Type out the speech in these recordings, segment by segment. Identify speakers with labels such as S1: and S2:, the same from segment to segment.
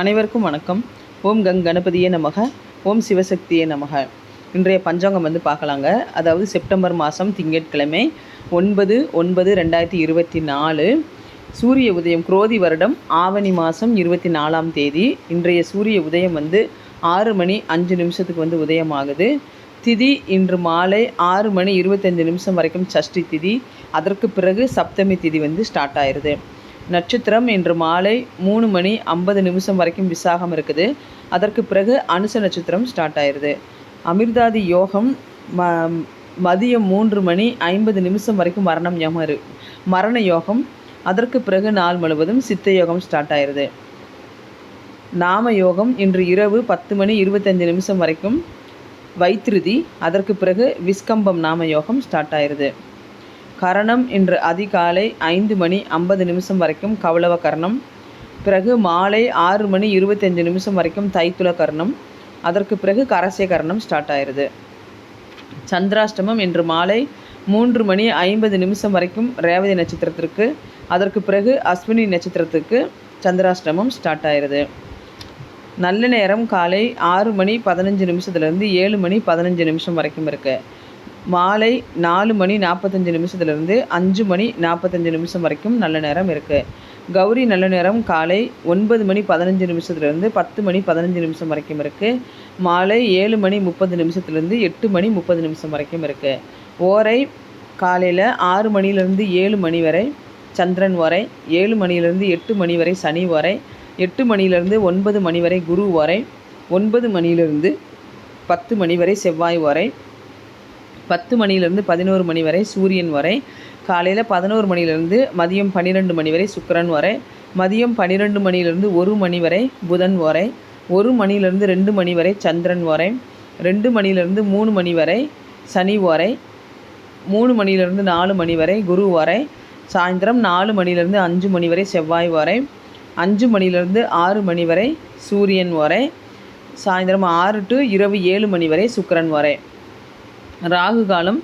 S1: அனைவருக்கும் வணக்கம். ஓம் கங் கணபதியே நமக ஓம் சிவசக்தியே நமக. இன்றைய பஞ்சாங்கம் வந்து பார்க்கலாங்க. அதாவது செப்டம்பர் மாதம் திங்கட்கிழமை ஒன்பது ஒன்பது ரெண்டாயிரத்தி இருபத்தி நாலு. சூரிய உதயம் குரோதி வருடம் ஆவணி மாதம் இருபத்தி நாலாம் தேதி. இன்றைய சூரிய உதயம் வந்து ஆறு மணி அஞ்சு நிமிஷத்துக்கு வந்து உதயமாகுது. திதி இன்று மாலை ஆறு மணி இருபத்தஞ்சு நிமிஷம் வரைக்கும் சஷ்டி திதி. அதற்கு பிறகு சப்தமி திதி வந்து ஸ்டார்ட் ஆயிடுது நட்சத்திரம் இன்று மாலை மூணு மணி ஐம்பது நிமிஷம் வரைக்கும் விசாகம் இருக்குது. அதற்கு பிறகு அனுச நட்சத்திரம் ஸ்டார்ட் ஆயிடுது அமிர்தாதி யோகம் ம மதியம் மூன்று மணி ஐம்பது நிமிஷம் வரைக்கும் மரணம் யோகம் இரு மரண யோகம். அதற்கு பிறகு நாள் முழுவதும் சித்த யோகம் ஸ்டார்ட் ஆயிடுது நாம யோகம் இன்று இரவு பத்து மணி இருபத்தஞ்சு நிமிஷம் வரைக்கும் வைத்திருதி அதற்கு பிறகு விஸ்கம்பம் நாம யோகம் ஸ்டார்ட் ஆயிடுது கரணம் இன்று அதிகாலை ஐந்து மணி ஐம்பது நிமிஷம் வரைக்கும் கவளவ கரணம். பிறகு மாலை ஆறு மணி இருபத்தஞ்சு நிமிஷம் வரைக்கும் தைத்துல கரணம். அதற்கு பிறகு கரசிய கரணம் ஸ்டார்ட் ஆயிடுது சந்திராஷ்டமம் இன்று மாலை மூன்று மணி ஐம்பது நிமிஷம் வரைக்கும் ரேவதி நட்சத்திரத்திற்கு அதற்கு பிறகு அஸ்வினி நட்சத்திரத்துக்கு சந்திராஷ்டமம் ஸ்டார்ட் ஆயிடுது நல்ல நேரம் காலை ஆறு மணி பதினஞ்சு நிமிஷத்துலேருந்து ஏழு மணி பதினஞ்சு நிமிஷம் வரைக்கும் இருக்குது மாலை நாலு மணி நாற்பத்தஞ்சு நிமிஷத்துலேருந்து அஞ்சு மணி நாற்பத்தஞ்சு நிமிஷம் வரைக்கும் நல்ல நேரம் இருக்குது கௌரி நல்ல நேரம் காலை ஒன்பது மணி பதினஞ்சு நிமிஷத்துலேருந்து பத்து மணி பதினஞ்சு நிமிஷம் வரைக்கும் இருக்குது மாலை ஏழு மணி முப்பது நிமிஷத்துலேருந்து எட்டு மணி முப்பது நிமிஷம் வரைக்கும் இருக்குது ஓரை காலையில் ஆறு மணிலேருந்து ஏழு மணி வரை சந்திரன் வரை ஏழு மணிலேருந்து எட்டு மணி வரை சனி வரை எட்டு மணிலேருந்து ஒன்பது மணி வரை குரு வரை ஒன்பது மணியிலிருந்து பத்து மணி வரை செவ்வாய் வரை பத்து மணிலேருந்து பதினோரு மணி வரை சூரியன் வரை. காலையில் பதினோரு மணிலேருந்து மதியம் பன்னிரெண்டு மணி வரை சுக்கரன் வரை. மதியம் பன்னிரெண்டு மணிலேருந்து ஒரு மணி வரை புதன் வரை. ஒரு மணிலேருந்து ரெண்டு மணி வரை சந்திரன் வரை. ரெண்டு மணிலேருந்து மூணு மணி வரை சனி வரை. மூணு மணிலேருந்து நாலு மணி வரை குரு வரை. சாயந்தரம் நாலு மணிலேருந்து அஞ்சு மணி வரை செவ்வாய் வரை. அஞ்சு மணிலேருந்து ஆறு மணி வரை சூரியன் வரை. சாயந்தரம் ஆறு டு இரவு ஏழு மணி வரை சுக்கரன் வரை. ராகு காலம்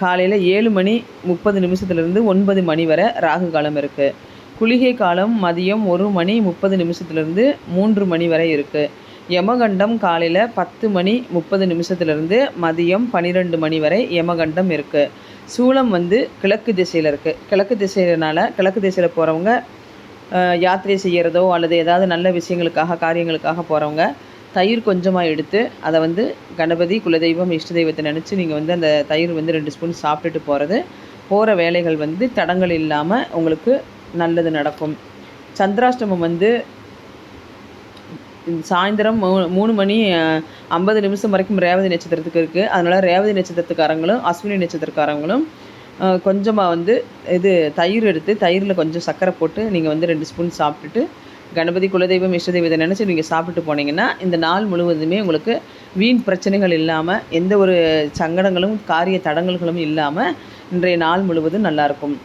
S1: காலையில் ஏழு மணி முப்பது நிமிஷத்துலேருந்து ஒன்பது மணி வரை ராகு காலம் இருக்குது குளிகை காலம் மதியம் ஒரு மணி முப்பது நிமிஷத்துலேருந்து மூன்று மணி வரை இருக்குது யமகண்டம் காலையில் பத்து மணி முப்பது நிமிஷத்துலேருந்து மதியம் பன்னிரெண்டு மணி வரை யமகண்டம் இருக்குது சூளம் வந்து கிழக்கு திசையில் இருக்குது கிழக்கு திசையினால கிழக்கு திசையில் போகிறவங்க யாத்திரை செய்கிறதோ அல்லது ஏதாவது நல்ல விஷயங்களுக்காக காரியங்களுக்காக போகிறவங்க தயிர் கொஞ்சமாக எடுத்து அதை வந்து கணபதி குலதெய்வம் இஷ்ட தெய்வத்தை நினச்சி நீங்கள் வந்து அந்த தயிர் வந்து ரெண்டு ஸ்பூன் சாப்பிட்டுட்டு போகிறது போகிற வேலைகள் வந்து தடங்கள் இல்லாமல் உங்களுக்கு நல்லது நடக்கும். சந்திராஷ்டமம் வந்து சாயந்தரம் மூ மூணு மணி ஐம்பது நிமிஷம் வரைக்கும் ரேவதி நட்சத்திரத்துக்கு இருக்குது அதனால் ரேவதி நட்சத்திரத்துக்காரங்களும் அஸ்வினி நட்சத்திரக்காரங்களும் கொஞ்சமாக வந்து இது தயிர் எடுத்து தயிரில் கொஞ்சம் சர்க்கரை போட்டு நீங்கள் வந்து ரெண்டு ஸ்பூன் சாப்பிட்டுட்டு கணபதி குலதெய்வம் இஷ்ட இதை நினச்சி நீங்கள் சாப்பிட்டு போனீங்கன்னா இந்த நாள் முழுவதுமே உங்களுக்கு வீண் பிரச்சனைகள் இல்லாமல் எந்த ஒரு சங்கடங்களும் காரிய தடங்கல்களும் இல்லாமல் இன்றைய நாள் முழுவதும் நல்லாயிருக்கும்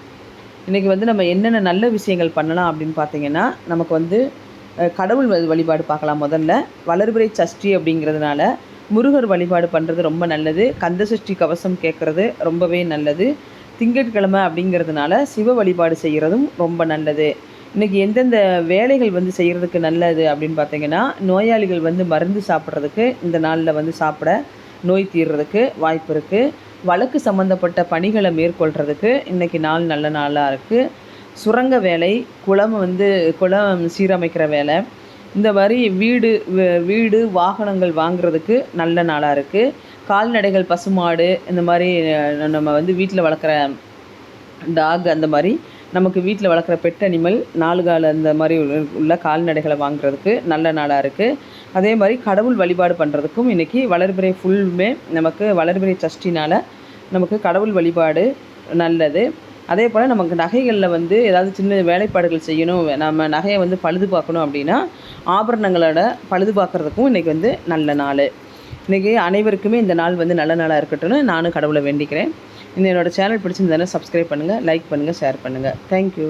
S1: இன்றைக்கி வந்து நம்ம என்னென்ன நல்ல விஷயங்கள் பண்ணலாம் அப்படின்னு பார்த்தீங்கன்னா நமக்கு வந்து கடவுள் வழிபாடு பார்க்கலாம் முதல்ல. வளர்பிறை சஷ்டி அப்படிங்கிறதுனால முருகர் வழிபாடு பண்ணுறது ரொம்ப நல்லது. கந்த சஷ்டி கவசம் கேட்குறது ரொம்பவே நல்லது. திங்கட்கிழமை அப்படிங்கிறதுனால சிவ வழிபாடு செய்கிறதும் ரொம்ப நல்லது. இன்றைக்கி எந்தெந்த வேலைகள் வந்து செய்கிறதுக்கு நல்லது அப்படின்னு பார்த்தீங்கன்னா நோயாளிகள் வந்து மருந்து சாப்பிட்றதுக்கு இந்த நாளில் வந்து சாப்பிட நோய் தீர்றதுக்கு வாய்ப்பு இருக்குது வழக்கு சம்மந்தப்பட்ட பணிகளை மேற்கொள்கிறதுக்கு இன்றைக்கி நாள் நல்ல நாளாக இருக்குது சுரங்க வேலை குளம் வந்து குளம் சீரமைக்கிற வேலை இந்த மாதிரி வீடு வீடு வாகனங்கள் வாங்குறதுக்கு நல்ல நாளாக இருக்குது கால்நடைகள் பசுமாடு இந்த மாதிரி நம்ம வந்து வீட்டில் வளர்க்குற டாக் அந்த மாதிரி நமக்கு வீட்டில் வளர்க்குற பெட் அனிமல் நாலு கால அந்த மாதிரி உள்ள கால்நடைகளை வாங்குறதுக்கு நல்ல நாளாக இருக்குது அதே மாதிரி கடவுள் வழிபாடு பண்ணுறதுக்கும் இன்றைக்கி வளர்பிறை ஃபுல்லுமே நமக்கு வளர்பிறை சஷ்டினால் நமக்கு கடவுள் வழிபாடு நல்லது. அதே போல் நமக்கு நகைகளில் வந்து ஏதாவது சின்ன வேலைப்பாடுகள் செய்யணும் நம்ம நகையை வந்து பழுது பார்க்கணும் அப்படின்னா ஆபரணங்களோட பழுது பார்க்குறதுக்கும் இன்றைக்கி வந்து நல்ல நாள். இன்றைக்கி அனைவருக்குமே இந்த நாள் வந்து நல்ல நாளாக இருக்கட்டும்னு நானும் கடவுளை வேண்டிக்கிறேன். இந்த என்னோடய சேனல் பிடிச்சிருந்தாலும் சப்ஸ்கிரைப் பண்ணுங்கள் லைக் பண்ணுங்கள் ஷேர் பண்ணுங்கள் தேங்க்யூ